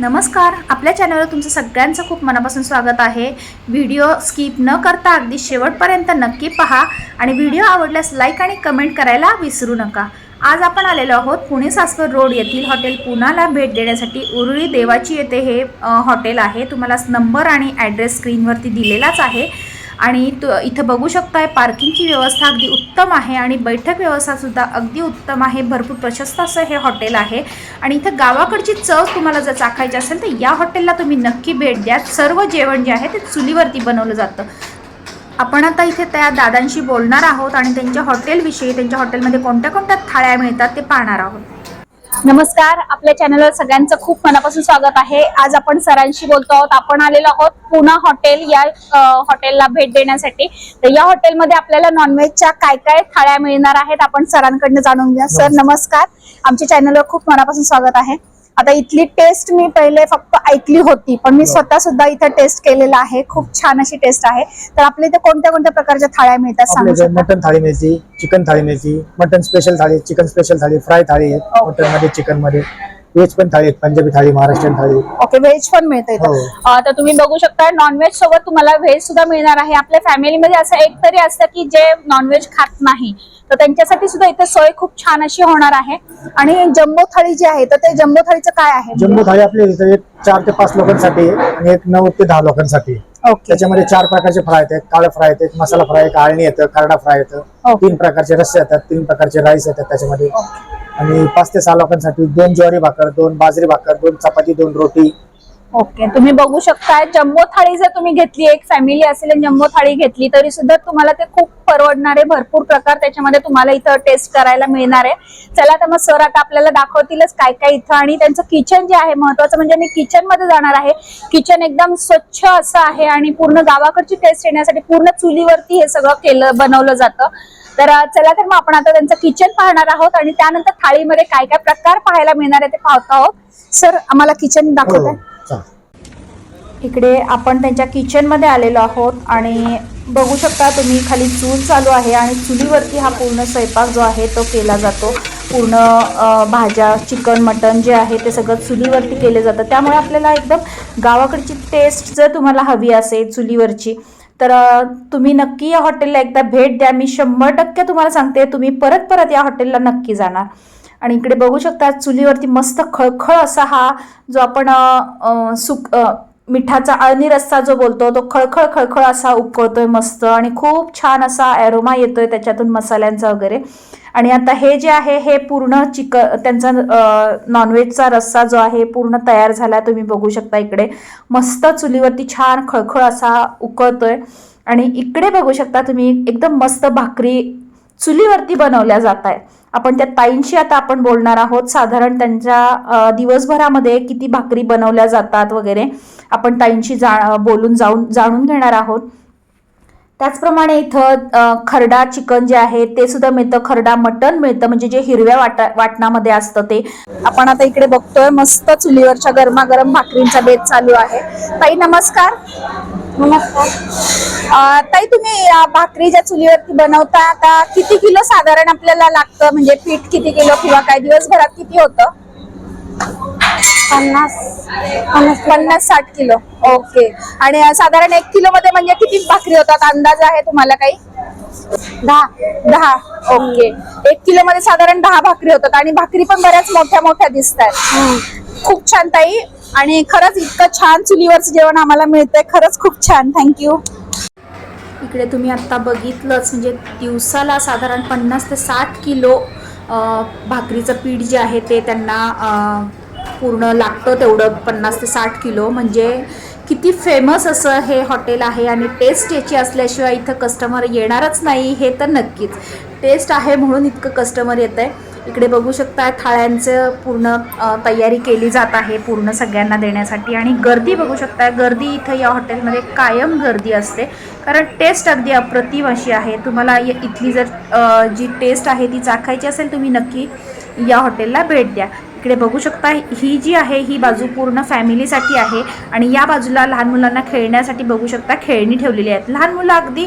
नमस्कार आपल्या चॅनलवर तुमचं सगळ्यांचं खूप मनापासून स्वागत आहे. व्हिडिओ स्किप न करता अगदी शेवटपर्यंत नक्की पहा आणि व्हिडिओ आवडल्यास लाईक आणि कमेंट करायला विसरू नका. आज आपण आलेलो आहोत पुणे सासवड रोड येथील हॉटेल पुनाला भेट देण्यासाठी उरुळी देवाची येथे हे हॉटेल आहे. तुम्हाला नंबर आणि ॲड्रेस स्क्रीनवरती दिलेलाच आहे. आणि तु इथं बघू शकताय पार्किंगची व्यवस्था अगदी उत्तम आहे आणि बैठक व्यवस्थासुद्धा अगदी उत्तम आहे. भरपूर प्रशस्त असं हे हॉटेल आहे. आणि इथं गावाकडची चव तुम्हाला जर चाखायची असेल तर या हॉटेलला तुम्ही नक्की भेट द्या. सर्व जेवण जे आहे ते चुलीवरती बनवलं जातं. आपण आता इथे त्या दादांशी बोलणार आहोत आणि त्यांच्या हॉटेलविषयी त्यांच्या हॉटेलमध्ये कोणत्या कोणत्या थाळ्या मिळतात ते पाहणार आहोत. नमस्कार आपल्या चॅनलवर सगळ्यांचं खूप मनापासून स्वागत आहे. आज आपण सरांशी बोलतो आहोत. आपण आलेलो आहोत पुणा हॉटेल या हॉटेलला भेट देण्यासाठी. तर या हॉटेलमध्ये आपल्याला नॉनव्हेजच्या काय काय थाळ्या मिळणार आहेत आपण सरांकडनं जाणून घ्या सर नमस्कार. आमच्या चॅनलवर खूप मनापासून स्वागत आहे. आता इथली टेस्ट मी पहिले फक्त ऐकली होती पण मी स्वतः सुद्धा इथं टेस्ट केलेला आहे. खूप छान अशी टेस्ट आहे. तर आपल्या इथे कोणत्या कोणत्या प्रकारच्या थाळ्या मिळतात सांगू शकता? मटन थाळी मिळते चिकन थाळी मिळते मटन स्पेशल थाळी चिकन स्पेशल थाळी फ्राय थाळी आहे Okay. मटनमध्ये चिकनमध्ये व्हेज पण थाळी आहेत पंजाबी थाळी महाराष्ट्रीयन थाळी ओके व्हेज पण मिळतं इथं. हो. अं, तर तुम्ही बघू शकता नॉनव्हेज सोबत तुम्हाला व्हेज सुद्धा मिळणार आहे. आपल्या फॅमिलीमध्ये असं एक तरी असतं की जे नॉनव्हेज खात नाही. तर त्यांच्यासाठी सुद्धा इथे सोय खूप छान अशी होणार आहे. आणि जम्बो थाळी जी आहे तर ते जम्बो थाळीचं काय आहे? जम्बो थाळी आपल्या इथे एक चार ते पाच लोकांसाठी आहे आणि एक नऊ ते दहा लोकांसाठी आहे. ओके. त्याच्यामध्ये चार प्रकारचे फ्राय आहेत काळं फ्राय येतं एक मसाला फ्राय एक आळणी येतं करडा फ्राय येतं. ओके. तीन प्रकारचे रस्से येतात तीन प्रकारचे राईस येतात त्याच्यामध्ये. आणि पाच ते सहा लोकांसाठी दोन ज्वारी भाकर दोन बाजरी भाकर दोन चपाती दोन रोटी ओके तुम्ही बघू शकता जम्बो थाळी जर तुम्ही घेतली एक फॅमिली असेल जम्बो थाळी घेतली तरी सुद्धा तुम्हाला ते खूप परवडणारे भरपूर प्रकार त्याच्यामध्ये तुम्हाला इथं टेस्ट करायला मिळणार आहे. चला तर मग सर आता आपल्याला दाखवतीलच काय काय इथं आणि त्यांचं किचन जे आहे महत्वाचं म्हणजे मी किचनमध्ये जाणार आहे. किचन एकदम स्वच्छ असं आहे आणि पूर्ण गावाकडची टेस्ट येण्यासाठी पूर्ण चुलीवरती हे सगळं केलं बनवलं जातं. तर चला तर मग आपण आता त्यांचं किचन पाहणार आहोत आणि त्यानंतर थाळीमध्ये काय काय प्रकार पाहायला मिळणार आहे ते पाहतो आहोत. सर आम्हाला किचन दाखवत हो. इकडे आपण त्यांच्या किचनमध्ये आलेलो आहोत आणि बघू शकता तुम्ही खाली चूल चालू आहे आणि चुलीवरती हा पूर्ण स्वयंपाक जो आहे तो केला जातो. पूर्ण भाज्या चिकन मटन जे आहे ते सगळं चुलीवरती केले जातं त्यामुळे आपल्याला एकदम गावाकडची टेस्ट जर तुम्हाला हवी असेल चुलीवरची तर तुम्ही नक्की या हॉटेलला एकदा भेट द्या. मी शंभर टक्के तुम्हाला सांगते तुम्ही परत परत या हॉटेलला नक्की जाणार. आणि इकडे बघू शकता चुलीवरती मस्त खळखळ असा हा जो आपण सुक मिठाचा अळणी रस्सा जो बोलतो तो खळखळ खळखळ असा उकळतोय मस्त आणि खूप छान असा ॲरोमा येतोय त्याच्यातून मसाल्यांचा वगैरे. आणि आता हे जे आहे हे पूर्ण चिक त्यांचा नॉनव्हेजचा रस्सा जो आहे पूर्ण तयार झाला तुम्ही बघू शकता इकडे. मस्त चुलीवरती छान खळखळ असा उकळतोय. आणि इकडे बघू शकता तुम्ही एकदम मस्त भाकरी चुलीवरती बनवल्या जात आहे आपण त्या ताईंशी आता आपण बोलणार आहोत. साधारण त्यांच्या दिवसभरामध्ये किती भाकरी बनवल्या जातात वगैरे आपण ताईंशी जा बोलून जाऊन जाणून घेणार आहोत. त्याचप्रमाणे इथं खरडा चिकन जे आहे ते सुद्धा मिळतं. खरडा मटन मिळतं. म्हणजे जे हिरव्या वाटा वाटणामध्ये असतं ते. आपण आता इकडे बघतोय मस्त चुलीवरच्या गरमागरम भाकरींचा बेत चालू आहे. ताई नमस्कार. नमस्कार. अं, ताई तुम्ही भाकरी ज्या चुलीवरती बनवता आता किती किलो साधारण आपल्याला लागतं? म्हणजे पीठ किती किलो किंवा काय? दिवसभरात किती होतं? पन्नास. पन्नास पन्नास साठ किलो. ओके. आणि साधारण एक किलो मध्ये म्हणजे किती भाकरी होतात? अंदाज आहे तुम्हाला काही? दहा. दहा. ओके. एक किलो मध्ये साधारण दहा भाकरी होतात आणि भाकरी पण बऱ्याच मोठ्या मोठ्या दिसत आहेत खूप छान ताई. आणि खरंच इतकं छान चुलीवरचं जेवण आम्हाला मिळतंय. खरंच खूप छान. थँक्यू इकडे तुम्ही आत्ता बघितलंच म्हणजे दिवसाला साधारण पन्नास ते साठ किलो भाकरीचं पीठ जे आहे ते त्यांना पूर्ण लागतं तेवढं पन्नास ते साठ किलो. म्हणजे किती फेमस असं हे हॉटेल आहे आणि टेस्ट याची असल्याशिवाय इथं कस्टमर येणारच नाही हे तर नक्कीच. टेस्ट आहे म्हणून इतकं कस्टमर येतं आहे इकडे बघू शकता थाळ्यांचं पूर्ण तयारी केली जात आहे पूर्ण सगळ्यांना देण्यासाठी. आणि गर्दी बघू शकता गर्दी इथं या हॉटेलमध्ये कायम गर्दी असते. कारण टेस्ट अगदी अप्रतिम अशी आहे. तुम्हाला इथली जर जी टेस्ट आहे ती चाखायची असेल तुम्ही नक्की या हॉटेलला भेट द्या. इकडे बघू शकता ही जी आहे ही बाजू पूर्ण फॅमिलीसाठी आहे आणि या बाजूला लहान मुलांना खेळण्यासाठी बघू शकता खेळणी ठेवलेली आहेत. लहान मुलं अगदी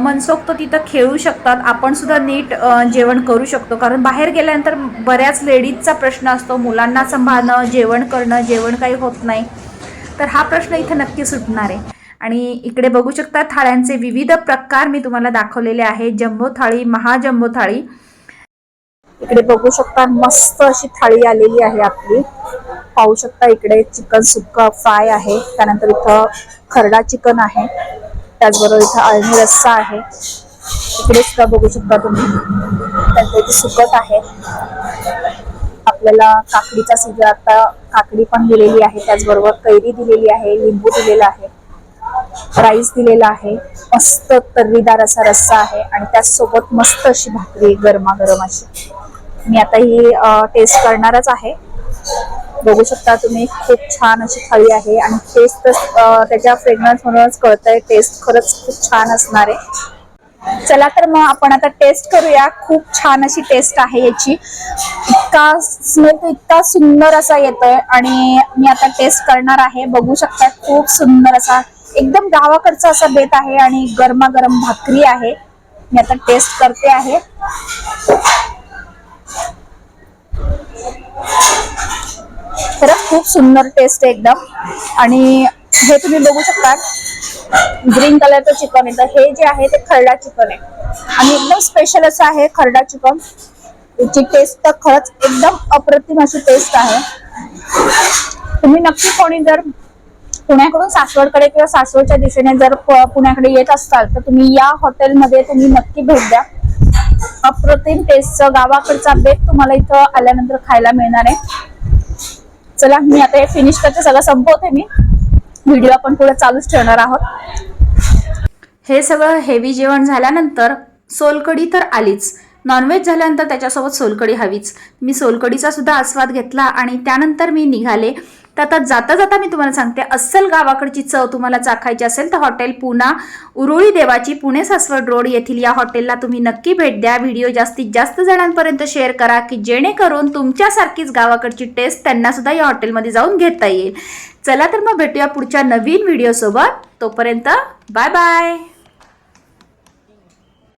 मनसोक्त तिथं खेळू शकतात. आपण सुद्धा नीट जेवण करू शकतो. कारण बाहेर गेल्यानंतर बऱ्याच लेडीजचा प्रश्न असतो मुलांना सांभाळणं जेवण करणं जेवण काही होत नाही. तर हा प्रश्न इथं नक्की सुटणार आहे. आणि इकडे बघू शकता थाळ्यांचे विविध प्रकार मी तुम्हाला दाखवलेले आहे जम्बो थाळी महाजम्बो थाळी इकडे बघू शकता मस्त अशी थाळी आलेली आहे आपली. पाहू शकता इकडे चिकन सुक्का फ्राय आहे. त्यानंतर इथं खरडा चिकन आहे. त्याचबरोबर इथं अळणी रस्सा आहे. इकडे सुद्धा बघू शकता तुम्ही. त्यानंतर इथे सुकट आहे. आपल्याला काकडीचा सीजन आता काकडी पण दिलेली आहे. त्याचबरोबर कैरी दिलेली आहे लिंबू दिलेला आहे राईस दिलेला आहे. मस्त तर्रीदार असा रस्सा आहे. आणि त्याचसोबत मस्त अशी भाकरी गरमागरम अशी. मी आता ही टेस्ट करणारच आहे. बघू शकता तुम्ही खूप छान अशी थाळी आहे आणि टेस्ट त्याच्या फ्रेग्रन्स म्हणूनच कळतंय टेस्ट खरंच खूप छान असणार आहे. चला तर मग आपण आता टेस्ट करूया. खूप छान अशी टेस्ट आहे याची. इतका स्मेल इतका सुंदर असा येतोय आणि मी आता टेस्ट करणार आहे. बघू शकता खूप सुंदर असा एकदम गावाकडचा असा बेत आहे आणि गरमागरम भाकरी आहे. मी आता टेस्ट करते आहे. खरंच खूप सुंदर टेस्ट आहे एकदम. आणि हे तुम्ही बघू शकता ग्रीन कलरचं चिकन आहे. तर हे जे आहे ते खरडा चिकन आहे. आणि एकदम स्पेशल असं आहे खरडा चिकन याची टेस्ट तर खरंच एकदम अप्रतिम अशी टेस्ट आहे. तुम्ही नक्की कोणी जर पुण्याकडून सासवडकडे किंवा सासवडच्या दिशेने जर पुण्याकडे येत असाल तर तुम्ही या हॉटेलमध्ये तुम्ही नक्की भेट द्या. अप्रतिम टेस्टचं गावाकडचा बेत तुम्हाला इथं आल्यानंतर खायला मिळणार आहे. चला मी आता हे फिनिश करते. सगळं संपवते मी. व्हिडिओ आपण पुढे चालूच ठेवणार आहोत. हे सगळं हेवी जेवण झाल्यानंतर सोलकढी तर आलीच. नॉनव्हेज झाल्यानंतर त्याच्यासोबत सोलकढी हवीच. मी सोलकढीचा सुद्धा आस्वाद घेतला आणि त्यानंतर मी निघाले. तर आता जाता जाता मी तुम्हाला सांगते अस्सल गावाकडची चव तुम्हाला चाखायची असेल तर हॉटेल पुना उरुळी देवाची पुणे सासवड रोड येथील या हॉटेलला तुम्ही नक्की भेट द्या. व्हिडिओ जास्तीत जास्त जणांपर्यंत शेअर करा की जेणेकरून तुमच्यासारखीच गावाकडची टेस्ट त्यांना सुद्धा या हॉटेलमध्ये जाऊन घेता येईल. चला तर मग भेटूया पुढच्या नवीन व्हिडिओसोबत. तोपर्यंत बाय बाय.